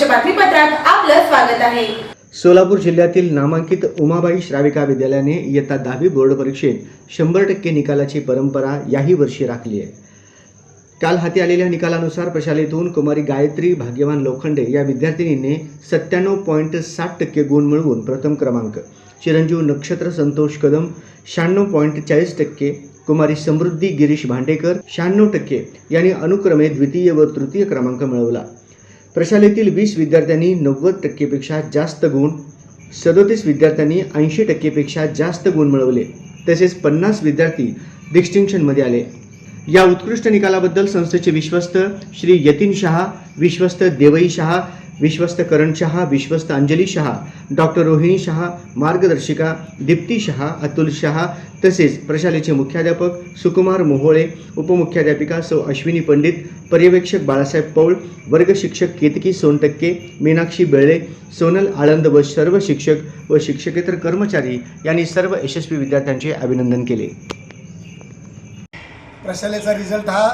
वर्तमानपत्रात आपलं स्वागत आहे. सोलापूर जिल्ह्यातील नामांकित उमाबाई श्राविका विद्यालयाने इयत्ता दहावी बोर्ड परीक्षेत शंभर टक्के निकालाची परंपरा याही वर्षी राखली आहे. काल हाती आलेल्या निकालानुसार प्रशालेतून कुमारी गायत्री भाग्यवान लोखंडे या विद्यार्थिनीने सत्त्याण्णव पॉईंट साठ टक्के गुण मिळवून प्रथम क्रमांक. चिरंजीव नक्षत्र संतोष कदम शहाण्णव पॉईंट चाळीस टक्के कुमारी समृद्धी गिरीश भांडेकर शहाण्णव टक्के यांनी अनुक्रमे द्वितीय व तृतीय क्रमांक मिळवला. प्रशालेतील वीस विद्यार्थ्यांनी नव्वद टक्केपेक्षा जास्त गुण सदोतीस विद्यार्थ्यांनी ऐंशी टक्केपेक्षा जास्त गुण मिळवले. तसेच पन्नास विद्यार्थी डिस्टिंक्शनमध्ये आले. या उत्कृष्ट निकालाबद्दल संस्थेचे विश्वस्त श्री यतीन शहा विश्वस्त देवई शहा विश्वस्त करण शहा विश्वस्त अंजली शहा डॉक्टर रोहिणी शहा मार्गदर्शिका दीप्ती शहा अतुल शहा तसेच प्रशालेचे मुख्याध्यापक सुकुमार मोहोळे उपमुख्याध्यापिका सौ अश्विनी पंडित पर्यवेक्षक बाळासाहेब पौळ वर्ग शिक्षक केतकी सोनटक्के मीनाक्षी बेळे सोनल आळंद व सर्व शिक्षक व शिक्षकेतर कर्मचारी यांनी सर्व यशस्वी विद्यार्थ्यांचे अभिनंदन केले. प्रशालेचा रिझल्ट हा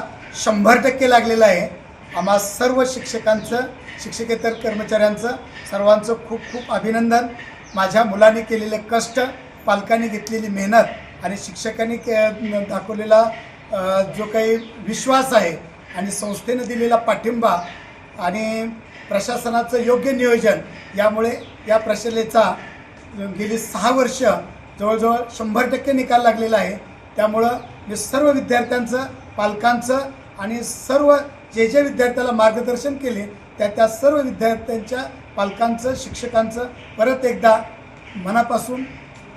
शंभर टक्के लागलेला आहे. आम्हा सर्व शिक्षकांचं शिक्षकेतर कर्मचाऱ्यांचं सर्वांचं खूप खूप अभिनंदन. माझ्या मुलांनी केलेले कष्ट पालकांनी घेतलेली मेहनत आणि शिक्षकांनी के दाखवलेला जो काही विश्वास आहे आणि संस्थेनं दिलेला पाठिंबा आणि प्रशासनाचं योग्य नियोजन यामुळे या प्रशालेचा गेली सहा वर्ष जवळजवळ शंभर टक्के निकाल लागलेला आहे. त्यामुळं मी सर्व विद्यार्थ्यांचं पालकांचं आणि सर्व जे जे विद्यार्थ्याला मार्गदर्शन केले त्या त्या सर्व विद्यार्थ्यांच्या पालकांचं शिक्षकांचं परत एकदा मनापासून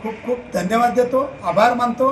खूप खूप धन्यवाद देतो. आभार मानतो.